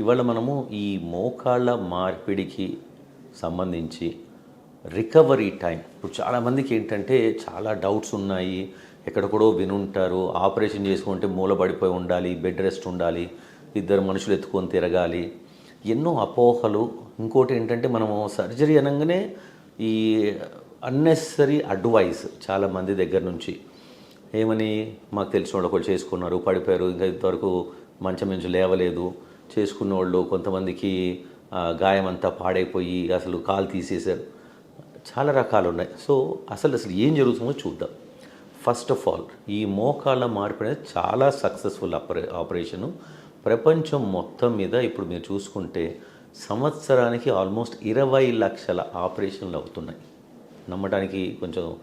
ఇవాళ మనము ఈ మోకాళ్ళ మార్పిడికి సంబంధించి రికవరీ టైం. ఇప్పుడు చాలామందికి ఏంటంటే చాలా డౌట్స్ ఉన్నాయి. ఎక్కడెక్కడో వినుంటారు. ఆపరేషన్ చేసుకుంటే మూలబడిపోయి ఉండాలి బెడ్ రెస్ట్ ఉండాలి ఇద్దరు మనుషులు ఎత్తుకొని తిరగాలి. ఎన్నో అపోహలు. ఇంకోటి ఏంటంటే మనము సర్జరీ అనగానే ఈ అన్నెసరీ అడ్వైస్ చాలామంది దగ్గర నుంచి. ఏమని? మాకు తెలిసిన వాళ్ళు ఒకళ్ళు చేసుకున్నారు పడిపోయారు. ఇంకా ఇంతవరకు మంచం నుంచి లేవలేదు. చేసుకున్న వాళ్ళు కొంతమందికి గాయం అంతా పాడైపోయి అసలు కాలు తీసేశారు. చాలా రకాలు ఉన్నాయి సో అసలు అసలు ఏం జరుగుతుందో చూద్దాం. ఫస్ట్ ఆఫ్ ఆల్ ఈ మోకాళ్ళ మార్పు అనేది చాలా సక్సెస్ఫుల్ ఆపరే ఆపరేషను ప్రపంచం మొత్తం మీద ఇప్పుడు మీరు చూసుకుంటే సంవత్సరానికి ఆల్మోస్ట్ ఇరవై లక్షల ఆపరేషన్లు అవుతున్నాయి. నమ్మటానికి కొంచెం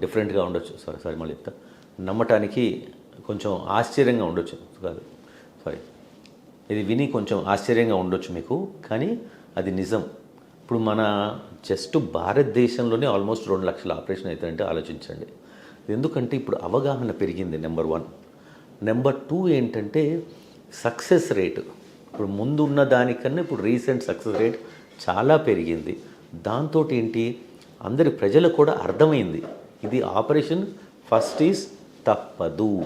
డిఫరెంట్గా ఉండొచ్చు. సారీ సారీ మళ్ళీ చెప్తా. నమ్మటానికి కొంచెం ఆశ్చర్యంగా ఉండొచ్చు. కాదు. సారీ ఇది విని కొంచెం ఆశ్చర్యంగా ఉండొచ్చు మీకు కానీ అది నిజం. ఇప్పుడు మన జస్ట్ భారతదేశంలోనే ఆల్మోస్ట్ రెండు లక్షల ఆపరేషన్ అవుతాయంటే ఆలోచించండి. ఎందుకంటే ఇప్పుడు అవగాహన పెరిగింది నెంబర్ వన్. నెంబర్ టూ ఏంటంటే సక్సెస్ రేటు. ఇప్పుడు ముందు ఉన్న దానికన్నా ఇప్పుడు రీసెంట్ సక్సెస్ రేట్ చాలా పెరిగింది. దాంతో ఏంటి? అందరి ప్రజలకు కూడా అర్థమైంది. ఇది ఆపరేషన్ ఫస్ట్ ఈజ్ తప్పదు.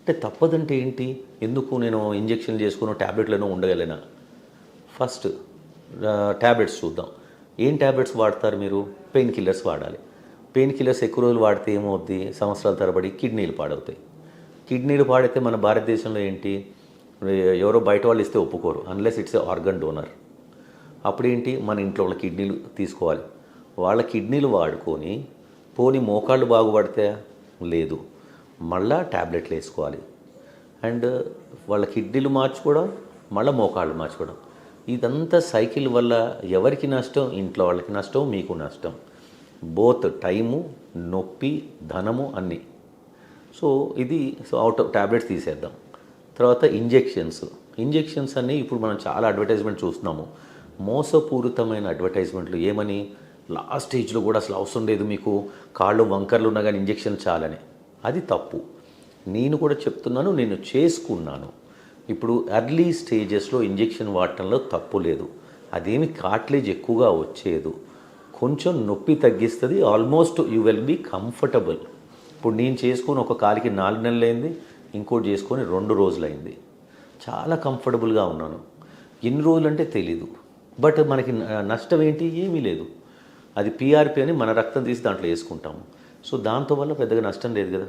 అంటే తప్పదంటే ఏంటి? ఎందుకు నేను ఇంజెక్షన్ చేసుకున్న ట్యాబ్లెట్లను ఉండగలనా? ఫస్ట్ ట్యాబ్లెట్స్ చూద్దాం. ఏం ట్యాబ్లెట్స్ వాడతారు మీరు? పెయిన్ కిల్లర్స్ వాడాలి. పెయిన్ కిల్లర్స్ ఎక్కువ రోజులు వాడితే ఏమవుద్ది? సంవత్సరాల తరబడి కిడ్నీలు పాడవుతాయి. కిడ్నీలు పాడితే మన భారతదేశంలో ఏంటి? ఎవరో బయట వాళ్ళు ఇస్తే ఒప్పుకోరు. Unless it's a organ donor అప్పుడేంటి మన ఇంట్లో వాళ్ళ కిడ్నీలు తీసుకోవాలి. వాళ్ళ కిడ్నీలు వాడుకొని పోని మోకాళ్ళు బాగుపడితే లేదు. మళ్ళా ట్యాబ్లెట్లు వేసుకోవాలి. అండ్ వాళ్ళ కిడ్నీలు మార్చుకోవడం మళ్ళీ మోకాళ్ళు మార్చుకోవడం. ఇదంతా సైకిల్ వల్ల ఎవరికి నష్టం? ఇంట్లో వాళ్ళకి నష్టం మీకు నష్టం. బోత్ టైము నొప్పి ధనము అన్నీ. సో ఇది సో అవుట్ ట్యాబ్లెట్స్ తీసేద్దాం. తర్వాత ఇంజెక్షన్స్. ఇంజెక్షన్స్ అన్నీ ఇప్పుడు మనం చాలా అడ్వర్టైజ్మెంట్ చూస్తున్నాము. మోసపూరితమైన అడ్వర్టైజ్మెంట్లు. ఏమని? లాస్ట్ స్టేజ్లో కూడా అసలు అవసరం లేదు మీకు. కాళ్ళు వంకర్లు ఉన్నా కానీ ఇంజెక్షన్ చాలని. అది తప్పు. నేను కూడా చెప్తున్నాను నేను చేసుకున్నాను. ఇప్పుడు ఎర్లీ స్టేజెస్లో ఇంజెక్షన్ వాడటంలో తప్పు లేదు. అదేమి కాట్లేజ్ ఎక్కువగా వచ్చేదు కొంచెం నొప్పి తగ్గిస్తుంది almost you will be comfortable ఇప్పుడు నేను చేసుకొని ఒక కాలికి నాలుగు నెలలు అయింది ఇంకోటి చేసుకొని రెండు రోజులైంది చాలా కంఫర్టబుల్గా ఉన్నాను. ఎన్ని రోజులు అంటే తెలీదు. బట్ మనకి నష్టం ఏంటి? ఏమీ లేదు. అది పీఆర్పీ అని మన రక్తం తీసి దాంట్లో వేసుకుంటాము. సో దాంతో వల్ల పెద్దగా నష్టం లేదు కదా.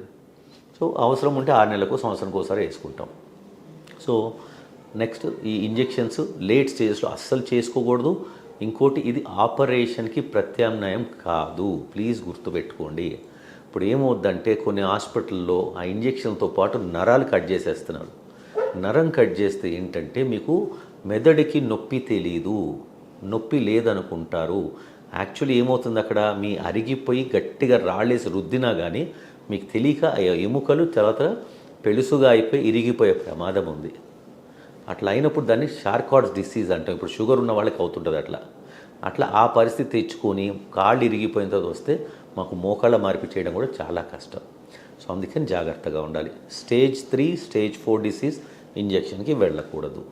సో అవసరం ఉంటే ఆరు నెలలకు సంవత్సరానికి ఒకసారి వేసుకుంటాం. సో నెక్స్ట్ ఈ ఇంజెక్షన్స్ లేట్ స్టేజెస్లో అస్సలు చేసుకోకూడదు. ఇంకోటి ఇది ఆపరేషన్కి ప్రత్యామ్నాయం కాదు. ప్లీజ్ గుర్తుపెట్టుకోండి. ఇప్పుడు ఏమవుద్దంటే కొన్ని హాస్పిటల్లో ఆ ఇంజెక్షన్తో పాటు నరాలు కట్ చేసేస్తున్నారు. నరం కట్ చేస్తే ఏంటంటే మీకు మెదడుకి నొప్పి తెలీదు. నొప్పి లేదనుకుంటారు. యాక్చువల్లీ ఏమవుతుంది అక్కడ? మీ అరిగిపోయి గట్టిగా రాళ్ళేసి రుద్దినా కానీ మీకు తెలియక ఎముకలు తర్వాత పెలుసుగా అయిపోయి ఇరిగిపోయే ప్రమాదం ఉంది. అట్లా అయినప్పుడు దాన్ని షార్కాట్స్ డిసీజ్ అంటాం. ఇప్పుడు షుగర్ ఉన్న వాళ్ళకి అవుతుంటుంది అట్లా. అట్లా ఆ పరిస్థితి తెచ్చుకొని కాళ్ళు ఇరిగిపోయిన తర్వాత వస్తే మాకు మోకాళ్ళ మార్పు చేయడం కూడా చాలా కష్టం. సో అందుకని జాగ్రత్తగా ఉండాలి. Stage three stage four disease ఇంజెక్షన్కి వెళ్ళకూడదు.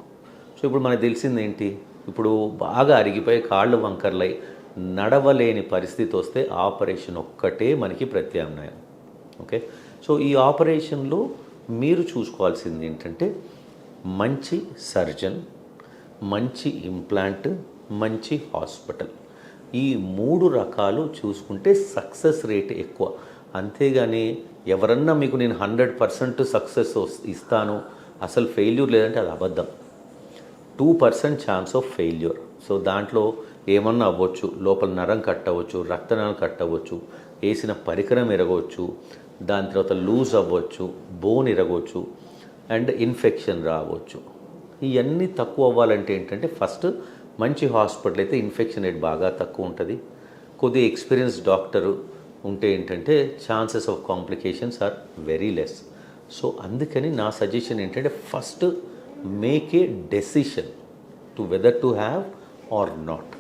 సో ఇప్పుడు మనకు తెలిసింది ఏంటి ఇప్పుడు బాగా అరిగిపోయి కాళ్ళు వంకర్లై నడవలేని పరిస్థితి వస్తే ఆపరేషన్ ఒక్కటే మనకి ప్రత్యామ్నాయం. ఓకే? సో ఈ ఆపరేషన్లో మీరు చూసుకోవాల్సింది ఏంటంటే మంచి సర్జన్ మంచి ఇంప్లాంట్ మంచి హాస్పిటల్. ఈ మూడు రకాలు చూసుకుంటే సక్సెస్ రేట్ ఎక్కువ. అంతేగాని ఎవరన్నా మీకు నేను హండ్రెడ్ పర్సెంట్ సక్సెస్ ఇస్తాను అసలు ఫెయిల్యూర్ లేదంటే అది అబద్ధం. Two percent chance of failure. So దాంట్లో ఏమన్నా అవ్వచ్చు లోపల నరం కట్టవచ్చు రక్తనాలు కట్టవచ్చు వేసిన పరికరం ఎరగవచ్చు దాని తర్వాత లూజ్ అవ్వచ్చు బోన్ ఇరగవచ్చు అండ్ ఇన్ఫెక్షన్ రావచ్చు. ఇవన్నీ తక్కువ అవ్వాలంటే ఏంటంటే ఫస్ట్ మంచి హాస్పిటల్ అయితే ఇన్ఫెక్షన్ రేట్ బాగా తక్కువ ఉంటుంది. కొద్ది ఎక్స్పీరియన్స్ డాక్టరు ఉంటే ఏంటంటే chances of complications are very less. So అందుకని నా సజెషన్ ఏంటంటే first make a decision to whether to have or not.